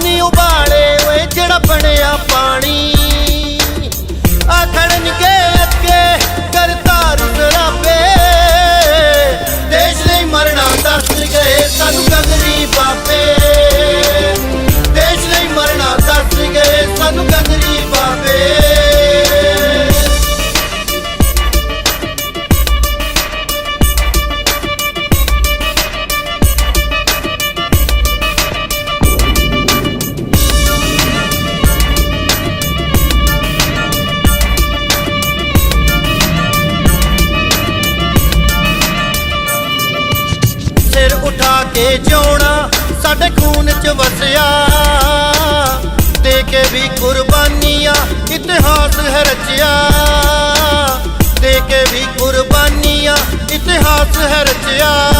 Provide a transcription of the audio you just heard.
你又把。ਕੇ ਜਿਉਣਾ ਸਾਡੇ ਖੂਨ ਚ ਵਸਿਆ। ਦੇ ਕੇ ਵੀ ਕੁਰਬਾਨੀਆਂ ਇਤਿਹਾਸ ਹੈ ਰਚਿਆ। ਦੇ ਕੇ ਵੀ ਕੁਰਬਾਨੀਆਂ ਇਤਿਹਾਸ ਹੈ ਰਚਿਆ।